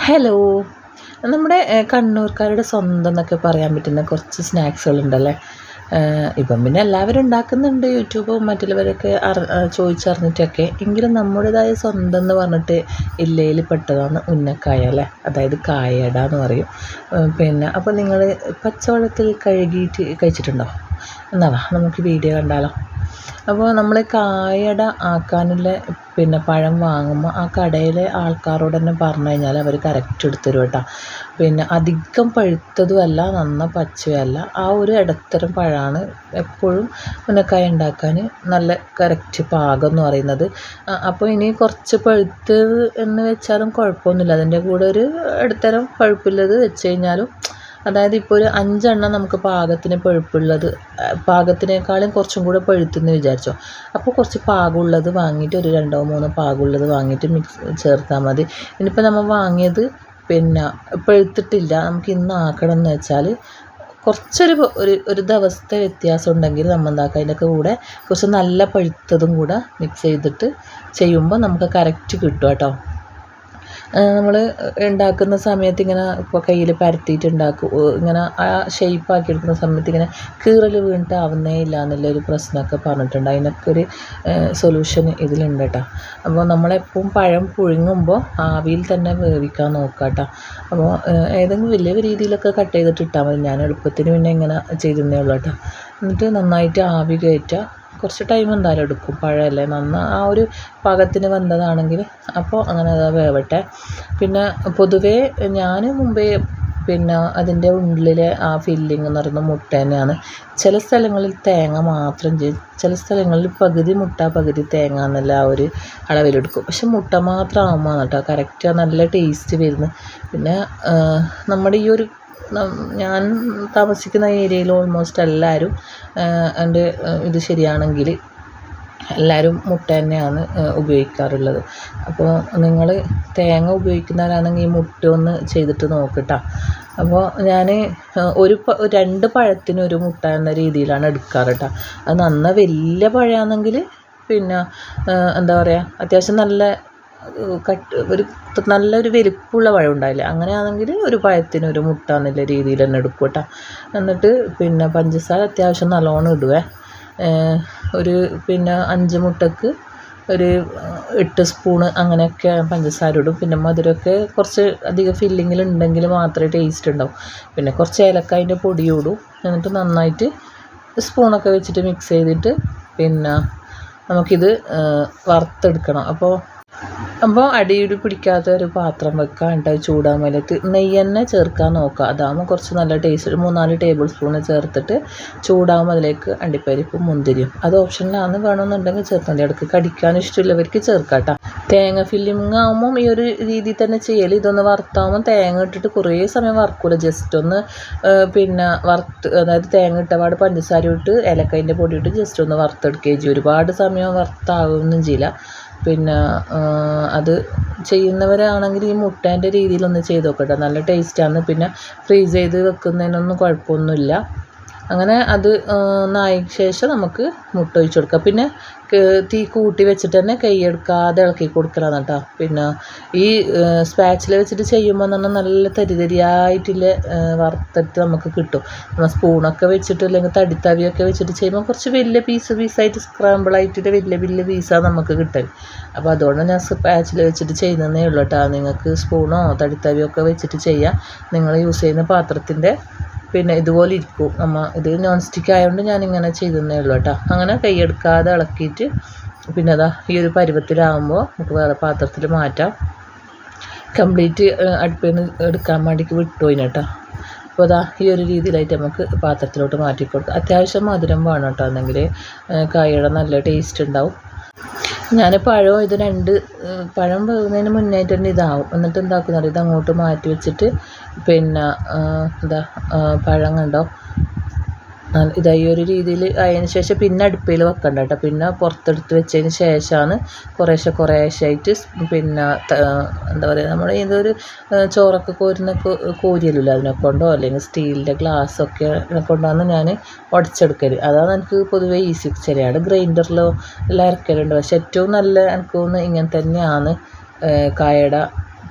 Hello നമ്മുടെ കണ്ണൂർക്കാരുടെ സ്വന്തം എന്നൊക്കെ പറയാൻ പറ്റുന്ന കുറച്ച് സ്നാക്സുകളുണ്ടല്ലേ ഇപ്പം പിന്നെ എല്ലാവരും ഉണ്ടാക്കുന്നുണ്ട്. യൂട്യൂബും മറ്റുള്ളവരൊക്കെ അറി ചോദിച്ചറിഞ്ഞിട്ടൊക്കെ. എങ്കിലും നമ്മുടേതായ സ്വന്തം എന്ന് പറഞ്ഞിട്ട് ഇല്ലയിൽ പെട്ടതാണ് ഉന്നക്കായ അല്ലേ? അതായത് കായട എന്ന് പറയും. പിന്നെ അപ്പോൾ നിങ്ങൾ പച്ചവെള്ളത്തിൽ കഴുകിയിട്ട് കഴിച്ചിട്ടുണ്ടോ? എന്നാ വാ നമുക്ക് വീഡിയോ കണ്ടാലോ. അപ്പോൾ നമ്മൾ കായട ആക്കാനുള്ള പിന്നെ പഴം വാങ്ങുമ്പോൾ ആ കടയിലെ ആൾക്കാരോട് തന്നെ പറഞ്ഞു കഴിഞ്ഞാൽ അവർ കറക്റ്റ് എടുത്തരും കേട്ടോ. പിന്നെ അധികം പഴുത്തതും അല്ല നന്ന പച്ചയല്ല ആ ഒരു ഇടത്തരം പഴമാണ് എപ്പോഴും മുന്നക്കായ ഉണ്ടാക്കാൻ നല്ല കറക്റ്റ് പാകം എന്ന് പറയുന്നത്. അപ്പോൾ ഇനി കുറച്ച് പഴുത്തത് എന്ന് വെച്ചാലും കുഴപ്പമൊന്നുമില്ല. അതിന്റെ കൂടെ ഒരു ഇടത്തരം പഴുപ്പുള്ളത് വെച്ച് കഴിഞ്ഞാലും അതായത് ഇപ്പോൾ ഒരു അഞ്ചെണ്ണം നമുക്ക് പാകത്തിന് പഴുപ്പുള്ളത് പാകത്തിനേക്കാളും കുറച്ചും കൂടെ പഴുത്തെന്ന് വിചാരിച്ചോ. അപ്പോൾ കുറച്ച് പാകമുള്ളത് വാങ്ങിയിട്ട് ഒരു രണ്ടോ മൂന്നോ പാകമുള്ളത് വാങ്ങിയിട്ട് മിക്സ് ചേർത്താൽ മതി. ഇനിയിപ്പോൾ നമ്മൾ വാങ്ങിയത് പിന്നെ പഴുത്തിട്ടില്ല. നമുക്ക് ഇന്ന് ആക്കണം എന്ന് വെച്ചാൽ കുറച്ചൊരു ഒരു ഒരു ദിവസത്തെ വ്യത്യാസം ഉണ്ടെങ്കിൽ നമ്മൾ എന്താക്കുക അതിന്റെ കൂടെ കുറച്ച് നല്ല പഴുത്തതും കൂടെ മിക്സ് ചെയ്തിട്ട് ചെയ്യുമ്പോൾ നമുക്ക് കറക്റ്റ് കിട്ടും കേട്ടോ. നമ്മൾ ഉണ്ടാക്കുന്ന സമയത്ത് ഇങ്ങനെ ഇപ്പോൾ കയ്യിൽ പരത്തിയിട്ട് ഉണ്ടാക്കും ഇങ്ങനെ ആ ഷേപ്പ് ആക്കി എടുക്കുന്ന സമയത്ത് ഇങ്ങനെ കീറൽ വീണിട്ട് ആവുന്നേ ഇല്ല എന്നുള്ളൊരു പ്രശ്നമൊക്കെ പറഞ്ഞിട്ടുണ്ട്. അതിനൊക്കെ ഒരു സൊല്യൂഷൻ ഇതിലുണ്ട് കേട്ടോ അപ്പോൾ നമ്മളെപ്പോഴും പഴം പുഴുങ്ങുമ്പോൾ ആവിയിൽ തന്നെ വേവിക്കാൻ നോക്കുക കേട്ടോ അപ്പോൾ ഏതെങ്കിലും വലിയ രീതിയിലൊക്കെ കട്ട് ചെയ്തിട്ട് ഇട്ടാൽ മതി. ഞാൻ എളുപ്പത്തിന് പിന്നെ ഇങ്ങനെ ചെയ്തതേ ഉള്ളൂ കേട്ടോ എന്നിട്ട് നന്നായിട്ട് ആവി കയറ്റുക. കുറച്ച് ടൈം എന്തായാലും എടുക്കും. പഴമല്ലേ നന്ന ആ ഒരു പാകത്തിന് വെന്തതാണെങ്കിൽ അപ്പോൾ അങ്ങനെ അത് വേവട്ടെ. പിന്നെ പൊതുവേ ഞാൻ മുമ്പേ പിന്നെ അതിന്റെ ഉള്ളിലെ ആ ഫില്ലിംഗ് എന്ന് പറയുന്നത് മുട്ട തന്നെയാണ്. ചില സ്ഥലങ്ങളിൽ തേങ്ങ മാത്രം ചെയ്യും. ചില സ്ഥലങ്ങളിൽ പകുതി മുട്ട പകുതി തേങ്ങ എന്നല്ല ആ ഒരു അളവിലെടുക്കും. പക്ഷെ മുട്ട മാത്രം ആകുമ്പോൾ കേട്ടോ. കറക്റ്റ് നല്ല ടേസ്റ്റ് വരുന്നു പിന്നെ നമ്മുടെ ഈ ഒരു ഞാൻ താമസിക്കുന്ന ഏരിയയിൽ ഓൾമോസ്റ്റ് എല്ലാവരും എന്റെ ഇത് ശരിയാണെങ്കിൽ എല്ലാവരും മുട്ട തന്നെയാണ് ഉപയോഗിക്കാറുള്ളത്. അപ്പോൾ നിങ്ങൾ തേങ്ങ ഉപയോഗിക്കുന്നവരാണെങ്കിൽ ഈ മുട്ട ഒന്ന് ചെയ്തിട്ട് നോക്കട്ടോ. അപ്പോൾ ഞാൻ ഒരു രണ്ട് പഴത്തിന് ഒരു മുട്ട എന്ന രീതിയിലാണ് എടുക്കാറ് കേട്ടോ അത് നന്ന വലിയ പഴമാണെങ്കിൽ പിന്നെ എന്താ പറയുക അത്യാവശ്യം നല്ല കട്ട് ഒരു നല്ലൊരു വലിപ്പമുള്ള പഴം ഉണ്ടാവില്ലേ അങ്ങനെയാണെങ്കിൽ ഒരു പഴത്തിന് ഒരു മുട്ട എന്നുള്ള രീതിയിൽ തന്നെ എടുക്കും കേട്ടോ. എന്നിട്ട് പിന്നെ പഞ്ചസാര അത്യാവശ്യം നല്ലോണം ഇടുവേ. ഒരു പിന്നെ അഞ്ച് മുട്ടക്ക് ഒരു എട്ട് സ്പൂണ് അങ്ങനെയൊക്കെ പഞ്ചസാര ഇടും. പിന്നെ മധുരമൊക്കെ കുറച്ച് അധികം ഫില്ലിങ്ങിൽ ഉണ്ടെങ്കിൽ മാത്രമേ ടേസ്റ്റ് ഉണ്ടാവും. പിന്നെ കുറച്ച് ഏലക്കായന്റെ പൊടി ഇടും. എന്നിട്ട് നന്നായിട്ട് സ്പൂണൊക്കെ വെച്ചിട്ട് മിക്സ് ചെയ്തിട്ട് പിന്നെ നമുക്കിത് വറുത്തെടുക്കണം. അപ്പോൾ അപ്പോൾ അടിയിൽ പിടിക്കാത്ത ഒരു പാത്രം വെക്കുക അത് ചൂടാൻ വേണ്ടിയിട്ട് നെയ്യ് തന്നെ ചേർക്കാൻ നോക്കുക അതാകുമ്പോൾ കുറച്ച് നല്ല ടേസ്റ്റ് മൂന്നാൽ ടേബിൾ സ്പൂണ് ചേർത്തിട്ട് ചൂടാകുമ്പോൾ അതിലേക്ക് അണ്ടിപ്പരിപ്പും മുന്തിരിയും. അത് ഓപ്ഷനിലാണ് വേണമെന്നുണ്ടെങ്കിൽ ചേർത്താൽ മതി. ഇടയ്ക്ക് കടിക്കാൻ ഇഷ്ടമുള്ളവർക്ക് ചേർക്കാം കേട്ടോ തേങ്ങ ഫില്ലിംഗ് ആകുമ്പം ഈ ഒരു രീതിയിൽ തന്നെ ചെയ്യൽ ഇതൊന്ന് വറുത്താകുമ്പോൾ തേങ്ങ ഇട്ടിട്ട് കുറേ സമയം വറുക്കൂല. ജസ്റ്റ് ഒന്ന് പിന്നെ വറുത്ത് അതായത് തേങ്ങ ഇട്ടപാട് പഞ്ചസാര ഇട്ട് ഏലക്കൈന്റെ പൊടി ഇട്ട് ജസ്റ്റ് ഒന്ന് വറുത്തെടുക്കുകയും ചെയ്യും ഒരുപാട് സമയം വറുത്താകുകയൊന്നും ചെയ്യില്ല. പിന്നെ അത് ചെയ്യുന്നവരാണെങ്കിൽ ഈ മുട്ടേന്റെ രീതിയിലൊന്ന് ചെയ്ത് നോക്കട്ടെ. നല്ല ടേസ്റ്റാണ് പിന്നെ ഫ്രീസ് ചെയ്ത് വെക്കുന്നതിനൊന്നും കുഴപ്പമൊന്നുമില്ല. അങ്ങനെ അത് ആ, ശേഷം നമുക്ക് മുട്ട ഒഴിച്ച് കൊടുക്കാം. പിന്നെ തീ കൂട്ടി വെച്ചിട്ട് തന്നെ കൈയെടുക്കാതെ ഇളക്കി കൊടുക്കലാണ് കേട്ടോ പിന്നെ ഈ സ്പാച്ചിൽ വെച്ചിട്ട് ചെയ്യുമ്പോൾ തന്നെ നല്ല തരി തരിയായിട്ടുള്ള വറുത്തിട്ട് നമുക്ക് കിട്ടും. നമ്മൾ സ്പൂണൊക്കെ വെച്ചിട്ട് അല്ലെങ്കിൽ തടിത്തവിയൊക്കെ വെച്ചിട്ട് ചെയ്യുമ്പോൾ കുറച്ച് വലിയ പീസ് പീസായിട്ട് സ്ക്രാമ്പിൾ ആയിട്ട് വലിയ വലിയ പീസാണ് നമുക്ക് കിട്ടൽ അപ്പോൾ അതുകൊണ്ട് ഞാൻ സ്പാച്ചിൽ വെച്ചിട്ട് ചെയ്യുന്നതേ ഉള്ളൂ കേട്ടോ നിങ്ങൾക്ക് സ്പൂണോ തടിത്തവിയോ ഒക്കെ വെച്ചിട്ട് ചെയ്യാം. നിങ്ങൾ യൂസ് ചെയ്യുന്ന പാത്രത്തിന്റെ പിന്നെ ഇതുപോലെ ഇരിക്കും. നമ്മൾ ഇത് നോൺ സ്റ്റിക്ക് ആയതുകൊണ്ട് ഞാൻ ഇങ്ങനെ ചെയ്തതേ ഉള്ളൂ കേട്ടോ. അങ്ങനെ കൈയെടുക്കാതെ ഇളക്കിയിട്ട് പിന്നെ അതാ ഈ ഒരു പരുവത്തിലാകുമ്പോൾ നമുക്ക് വേറെ പാത്രത്തിൽ മാറ്റാം. കംപ്ലീറ്റ് അടുപ്പിൽ നിന്ന് എടുക്കാൻ വേണ്ടിക്ക് വിട്ടുപോയി കേട്ടോ. അപ്പോൾ അതാ ഈ ഒരു രീതിയിലായിട്ട് നമുക്ക് പാത്രത്തിലോട്ട് മാറ്റി കൊടുക്കാം അത്യാവശ്യം മധുരം വേണം കേട്ടോ എന്നെങ്കിൽ കായയുടെ നല്ല ടേസ്റ്റ് ഉണ്ടാവും. ഞാൻ പഴവും ഇത് രണ്ട് പഴം വേകുന്നതിന് മുന്നായിട്ട് തന്നെ ഇതാവും. എന്നിട്ട് എന്താക്കുന്നറിയോ ഇത് അങ്ങോട്ട് മാറ്റി വെച്ചിട്ട് പിന്നെ എന്താ പഴം കണ്ടോ? ഇതാ ഈ ഒരു രീതിയിൽ അതിന് ശേഷം പിന്നെ അടുപ്പിൽ വെക്കണ്ട കേട്ടോ. പിന്നെ പുറത്തെടുത്ത് വെച്ചതിന് ശേഷമാണ് കുറേശ്ശെ കുറേശ്ശെ ആയിട്ട് പിന്നെ എന്താ പറയുക നമ്മൾ ഇതൊരു ചോറൊക്കെ കോരുന്ന കോരിയല്ലോ അതിനെ കൊണ്ടോ അല്ലെങ്കിൽ സ്റ്റീലിന്റെ ഗ്ലാസ്സൊക്കെ കൊണ്ടാണ് ഞാൻ ഉടച്ചെടുക്കൽ അതാണ് എനിക്ക് പൊതുവേ ഈസി. ചെറിയാണ് ഗ്രൈൻഡറിലോ എല്ലാം ഇറക്കലുണ്ട് പക്ഷെ ഏറ്റവും നല്ല എനിക്ക് തോന്നുന്നു ഇങ്ങനെ തന്നെയാണ് കായട.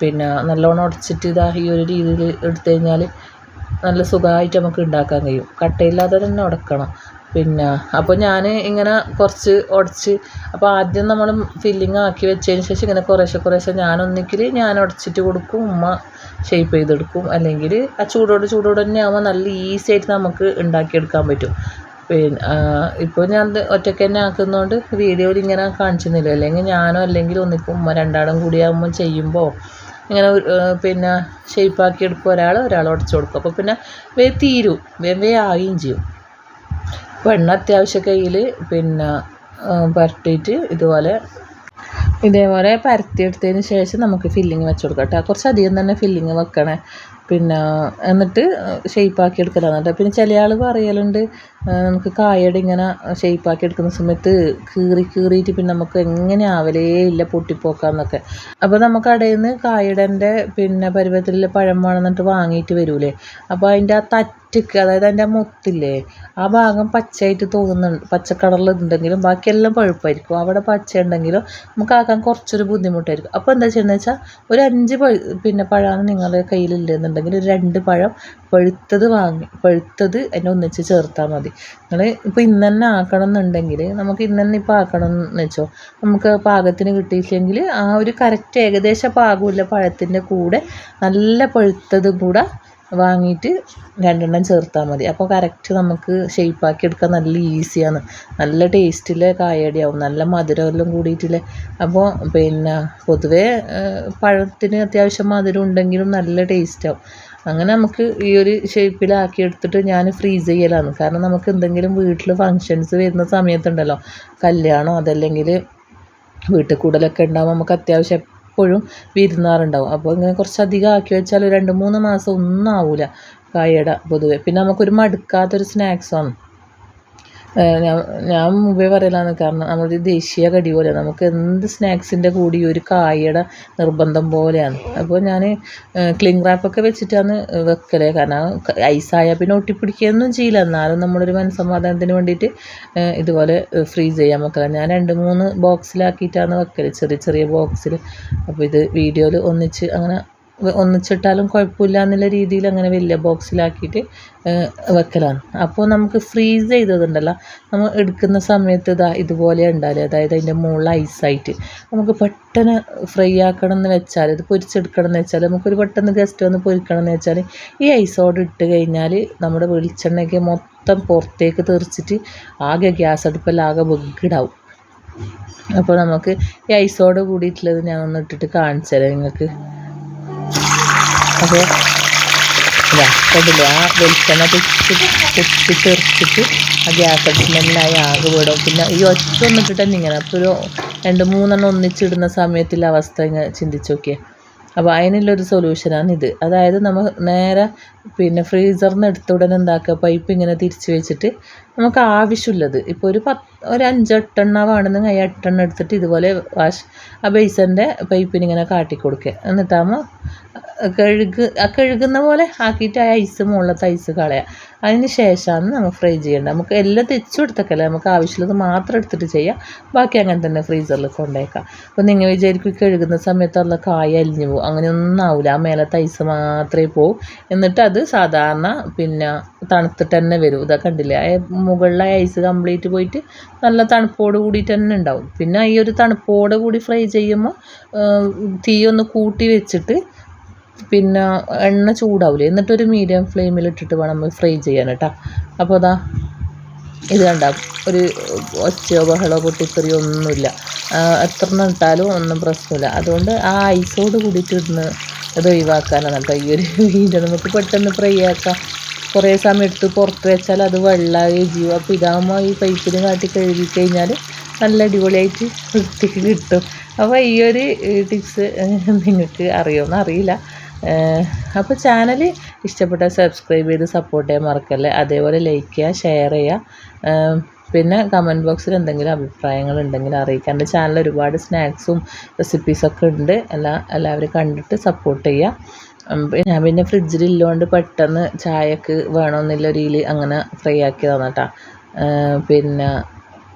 പിന്നെ നല്ലോണം ഉടച്ചിട്ട് ഇതാ ഈ ഒരു രീതിയിൽ എടുത്തു കഴിഞ്ഞാൽ നല്ല സുഖമായിട്ട് നമുക്ക് ഉണ്ടാക്കാൻ കഴിയും. കട്ടയില്ലാതെ തന്നെ ഉടക്കണം. പിന്നെ അപ്പോൾ ഞാൻ ഇങ്ങനെ കുറച്ച് ഉടച്ച് അപ്പോൾ ആദ്യം നമ്മൾ ഫില്ലിങ് ആക്കി വെച്ചതിന് ശേഷം ഇങ്ങനെ കുറേശ്ശെ കുറേശ്ശെ ഞാൻ ഞാൻ ഉടച്ചിട്ട് കൊടുക്കും ഉമ്മ ഷേപ്പ് ചെയ്തെടുക്കും. അല്ലെങ്കിൽ ആ ചൂടോട് ചൂടോട് തന്നെ ആകുമ്പോൾ നല്ല ഈസി ആയിട്ട് നമുക്ക് ഉണ്ടാക്കിയെടുക്കാൻ പറ്റും. പിന്നെ ഇപ്പോൾ ഞാൻ ഒറ്റയ്ക്ക് തന്നെ ആക്കുന്നതുകൊണ്ട് വീഡിയോയിൽ ഇങ്ങനെ കാണിച്ചിരുന്നില്ല. അല്ലെങ്കിൽ ഞാനോ അല്ലെങ്കിൽ ഒന്നിക്കും ഉമ്മ രണ്ടാളും കൂടി ആകുമ്പോൾ ചെയ്യുമ്പോൾ ഇങ്ങനെ പിന്നെ ഷെയ്പ്പാക്കി എടുക്കും ഒരാൾ ഒരാൾ ഉടച്ചു കൊടുക്കും. അപ്പോൾ പിന്നെ വേ തീരും വേഗം വേ ആവുകയും ചെയ്യും. അപ്പോൾ എണ്ണ അത്യാവശ്യം കയ്യിൽ പിന്നെ പരട്ടിയിട്ട് ഇതുപോലെ ഇതേപോലെ പരത്തിയെടുത്തതിന് ശേഷം നമുക്ക് ഫില്ലിങ് വെച്ച് കൊടുക്കാം കേട്ടോ കുറച്ചധികം തന്നെ ഫില്ലിങ് വെക്കണേ. പിന്നെ എന്നിട്ട് ഷേപ്പാക്കി എടുക്കലാണ് കേട്ടോ. പിന്നെ ചില ആൾ പറയലുണ്ട് നമുക്ക് കായയുടെ ഇങ്ങനെ ഷേപ്പാക്കി എടുക്കുന്ന സമയത്ത് കീറി കീറിയിട്ട് പിന്നെ നമുക്ക് എങ്ങനെ ആവലേ ഇല്ല പൊട്ടിപ്പോക്കാന്നൊക്കെ. അപ്പോൾ നമുക്ക് കടയിൽ നിന്ന് കായടന്റെ പിന്നെ പരുവത്തിലുള്ള പഴം വേണമെന്നിട്ട് വാങ്ങിയിട്ട് വരൂലേ. അപ്പോൾ അതിന്റെ ആ തറ്റക്ക് അതായത് അതിന്റെ ആ മുത്തില്ലേ ആ ഭാഗം പച്ചയായിട്ട് തോന്നുന്നുണ്ട് പച്ച കളറിൽ ഉണ്ടെങ്കിലും ബാക്കിയെല്ലാം പഴുപ്പായിരിക്കും. അവിടെ പച്ച ഉണ്ടെങ്കിലും നമുക്ക് ആക്കാൻ കുറച്ചൊരു ബുദ്ധിമുട്ടായിരിക്കും. അപ്പോൾ എന്താ ചെയ്യുന്നത് വെച്ചാൽ ഒരു അഞ്ച് പഴു പിന്നെ പഴമാണ് നിങ്ങളുടെ കയ്യിലില്ലെന്നുണ്ടെങ്കിൽ ഒരു രണ്ട് പഴം പഴുത്തത് വാങ്ങി പഴുത്തത് അതിനെ ഒന്നിച്ച് ചേർത്താൽ മതി. നിങ്ങൾ ഇപ്പോൾ ഇന്ന് തന്നെ ആക്കണം എന്നുണ്ടെങ്കിൽ നമുക്ക് ഇന്ന് തന്നെ ഇപ്പോൾ ആക്കണം എന്ന് വെച്ചോ നമുക്ക് പാകത്തിന് കിട്ടിയില്ലെങ്കിൽ ആ ഒരു കറക്റ്റ് ഏകദേശം പാകമില്ല പഴത്തിന്റെ കൂടെ നല്ല പഴുത്തതും കൂടെ വാങ്ങിയിട്ട് രണ്ടെണ്ണം ചേർത്താൽ മതി. അപ്പോൾ കറക്റ്റ് നമുക്ക് ഷേപ്പാക്കി എടുക്കാൻ നല്ല ഈസിയാണ് നല്ല ടേസ്റ്റിലെ കായടിയാവും. നല്ല മധുരമെല്ലാം കൂടിയിട്ടില്ലേ? അപ്പോൾ പിന്നെ പൊതുവേ പഴത്തിന് അത്യാവശ്യം മധുരം ഉണ്ടെങ്കിലും നല്ല ടേസ്റ്റാവും അങ്ങനെ നമുക്ക് ഈ ഒരു ഷേപ്പിലാക്കി എടുത്തിട്ട് ഞാൻ ഫ്രീസ് ചെയ്യലാണ്. കാരണം നമുക്ക് എന്തെങ്കിലും വീട്ടിൽ ഫങ്ഷൻസ് വരുന്ന സമയത്തുണ്ടല്ലോ. കല്യാണം അതല്ലെങ്കിൽ വീട്ടിൽ കൂടലൊക്കെ ഉണ്ടാകുമ്പോൾ നമുക്ക് അത്യാവശ്യം എപ്പോഴും വിരുന്നാറുണ്ടാവും. അപ്പോൾ ഇങ്ങനെ കുറച്ചധികം ആക്കി വെച്ചാൽ രണ്ട് മൂന്ന് മാസം ഒന്നും ആവില്ല കായട പൊതുവെ. പിന്നെ നമുക്കൊരു മടുക്കാത്തൊരു സ്നാക്സാണ് ഞാൻ മുമ്പേ പറയലാണ് കാരണം നമ്മളൊരു ദേശീയ കടി പോലെ നമുക്ക് എന്ത് സ്നാക്സിന്റെ കൂടി ഒരു കായയുടെ നിർബന്ധം പോലെയാണ്. അപ്പോൾ ഞാൻ ക്ലിങ് റാപ്പൊക്കെ വെച്ചിട്ടാണ് വെക്കൽ. കാരണം ഐസായാൽ പിന്നെ ഒട്ടിപ്പിടിക്കുകയൊന്നും ചെയ്യില്ല. എന്നാലും നമ്മളൊരു മനസ്സമാധാനത്തിന് വേണ്ടിയിട്ട് ഇതുപോലെ ഫ്രീസ് ചെയ്യാൻ വെക്കല ഞാൻ രണ്ട് മൂന്ന് ബോക്സിലാക്കിയിട്ടാണ് വെക്കൽ. ചെറിയ ചെറിയ ബോക്സിൽ അപ്പോൾ ഇത് വീഡിയോയിൽ ഒന്നിച്ച് അങ്ങനെ ഒന്നിച്ചിട്ടാലും കുഴപ്പമില്ല എന്നുള്ള രീതിയിൽ അങ്ങനെ വലിയ ബോക്സിലാക്കിയിട്ട് വെക്കലാണ്. അപ്പോൾ നമുക്ക് ഫ്രീസ് ചെയ്തതുണ്ടല്ലോ. നമ്മൾ എടുക്കുന്ന സമയത്ത് ഇതാ ഇതുപോലെ ഉണ്ടാവില്ല അതായത് അതിന്റെ മുകളിൽ ഐസായിട്ട് നമുക്ക് പെട്ടെന്ന് ഫ്രൈ ആക്കണം എന്ന് വെച്ചാൽ ഇത് പൊരിച്ചെടുക്കണം എന്ന് വെച്ചാൽ നമുക്കൊരു പെട്ടെന്ന് ഗസ്റ്റ് വന്ന് പൊരിക്കണം എന്ന് വെച്ചാൽ ഈ ഐസോട് ഇട്ട് കഴിഞ്ഞാൽ നമ്മുടെ വെളിച്ചെണ്ണയ്ക്ക് മൊത്തം പുറത്തേക്ക് തെറിച്ചിട്ട് ആകെ ഗ്യാസ് അടുപ്പിലാകെ വെക്കിടാവും അപ്പോൾ നമുക്ക് ഈ ഐസോട് കൂടിയിട്ടുള്ളത് ഞാൻ ഒന്ന് ഇട്ടിട്ട് കാണിച്ചു തരാം നിങ്ങൾക്ക്. അപ്പോൾ കണ്ടില്ലേ? ആ വെളിച്ചെണ്ണ തെച്ച് തെച്ച് തെറിച്ചിട്ട് ആ ഗ്യാസ് അടിച്ചിട്ടുണ്ടെങ്കിലായി ആകെ വിടും. പിന്നെ ഈ ഒറ്റ ഒന്നിട്ടിട്ട് തന്നെ ഇങ്ങനെ. അപ്പോൾ ഒരു രണ്ട് മൂന്നെണ്ണം ഒന്നിച്ചിടുന്ന സമയത്തുള്ള അവസ്ഥ ഇങ്ങനെ ചിന്തിച്ച് നോക്കിയേ. അപ്പോൾ അതിനുള്ളൊരു സൊല്യൂഷനാണ് ഇത്. അതായത് നമ്മൾ നേരെ പിന്നെ ഫ്രീസറിൽ നിന്ന് എടുത്ത ഉടനെ എന്താക്കുക? പൈപ്പ് ഇങ്ങനെ തിരിച്ച് വെച്ചിട്ട് നമുക്ക് ആവശ്യമുള്ളത്. ഇപ്പോൾ ഒരു പത്ത് ഒരു അഞ്ചെട്ടെണ്ണ വേണമെന്നെങ്കിൽ ആ എട്ടെണ്ണം എടുത്തിട്ട് ഇതുപോലെ വാഷ് ആ ബേസന്റെ പൈപ്പിനിങ്ങനെ കാട്ടി കൊടുക്കുക എന്നിട്ടാകുമ്പോൾ കഴുക് കഴുകുന്ന പോലെ ആക്കിയിട്ട് ആ ഐസ് മുകളിലത്തെ ഐസ് കളയുക അതിന് ശേഷമാണ് നമ്മൾ ഫ്രൈ ചെയ്യേണ്ടത്. നമുക്ക് എല്ലാം തെച്ചു കൊടുത്തേക്കല്ല? നമുക്ക് ആവശ്യമുള്ളത് മാത്രം എടുത്തിട്ട് ചെയ്യാം. ബാക്കി അങ്ങനെ തന്നെ ഫ്രീസറിൽ കൊണ്ടേക്കാം. അപ്പോൾ നിങ്ങൾ വിചാരിക്കും കഴുകുന്ന കഴുകുന്ന സമയത്തുള്ള കായ അലിഞ്ഞു പോകും. അങ്ങനെയൊന്നും ആവില്ല ആ മേലത്തെ ഐസ് മാത്രമേ പോകൂ എന്നിട്ട് അത് സാധാരണ പിന്നെ തണുത്തിട്ട് തന്നെ വരും. ഇതാ കണ്ടില്ലേ? ആ മുകളിലെ ഐസ് കംപ്ലീറ്റ് പോയിട്ട് നല്ല തണുപ്പോട് കൂടിയിട്ട് തന്നെ ഉണ്ടാവും. പിന്നെ ഈ ഒരു തണുപ്പോട് കൂടി ഫ്രൈ ചെയ്യുമ്പോൾ തീ ഒന്ന് കൂട്ടി വെച്ചിട്ട് പിന്നെ എണ്ണ ചൂടാവില്ലേ എന്നിട്ടൊരു മീഡിയം ഫ്ലെയിമിൽ ഇട്ടിട്ട് വേണം നമ്മൾ ഫ്രൈ ചെയ്യാൻ കേട്ടോ. അപ്പോൾ അതാ ഇത് കണ്ട ഒരു ഒച്ചയോ ബഹളോ പൊട്ടിത്തെറിയോ ഒന്നുമില്ല. എത്ര ഇട്ടാലും ഒന്നും പ്രശ്നമില്ല. അതുകൊണ്ട് ആ ഐസോട് കൂടിയിട്ട് ഇടുന്ന് ഒഴിവാക്കാനാണ് കേട്ടോ ഈ ഒരു വീഡിയോ നമുക്ക് പെട്ടെന്ന് ഫ്രൈ ആക്കാം. കുറേ സമയം എടുത്ത് പുറത്ത് വെച്ചാൽ അത് വെള്ളമായി ജീവ അപ്പോൾ ഇതാകുമ്പോൾ ഈ പൈപ്പിൽ കാട്ടി കഴുകി കഴിഞ്ഞാൽ നല്ല അടിപൊളിയായിട്ട് വൃത്തിക്ക് കിട്ടും. അപ്പോൾ ഈ ഒരു ടിപ്സ് നിങ്ങൾക്ക് അറിയുമെന്ന് അറിയില്ല. അപ്പോൾ ചാനൽ ഇഷ്ടപ്പെട്ടാൽ സബ്സ്ക്രൈബ് ചെയ്ത് സപ്പോർട്ട് ചെയ്യാൻ മറക്കല്ലേ? അതേപോലെ ലൈക്ക് ചെയ്യുക ഷെയർ ചെയ്യുക. പിന്നെ കമന്റ് ബോക്സിൽ എന്തെങ്കിലും അഭിപ്രായങ്ങൾ ഉണ്ടെങ്കിൽ അറിയിക്കാം എന്റെ ചാനൽ ഒരുപാട് സ്നാക്സും റെസിപ്പീസൊക്കെ ഉണ്ട്. എല്ലാ എല്ലാവരും കണ്ടിട്ട് സപ്പോർട്ട് ചെയ്യുക. ഞാൻ പിന്നെ ഫ്രിഡ്ജിൽ ഇല്ലോണ്ട് പെട്ടെന്ന് ചായക്ക് വേണമെന്നില്ല രീതിയിൽ അങ്ങനെ ഫ്രൈ ആക്കി തന്നിട്ടാ പിന്നെ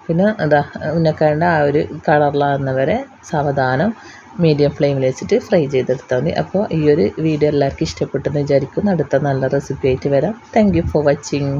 പിന്നെ എന്താ ഉന്നക്കായന്റെ ആ ഒരു കളറിലാകുന്നവരെ സാവധാനം മീഡിയം ഫ്ലെയിമിൽ വെച്ചിട്ട് ഫ്രൈ ചെയ്തെടുത്താൽ മതി. അപ്പോൾ ഈ ഒരു വീഡിയോ എല്ലാവർക്കും ഇഷ്ടപ്പെട്ടെന്ന് വിചാരിക്കുന്നു. അടുത്ത നല്ല റെസിപ്പി ആയിട്ട് വരാം. Thank for watching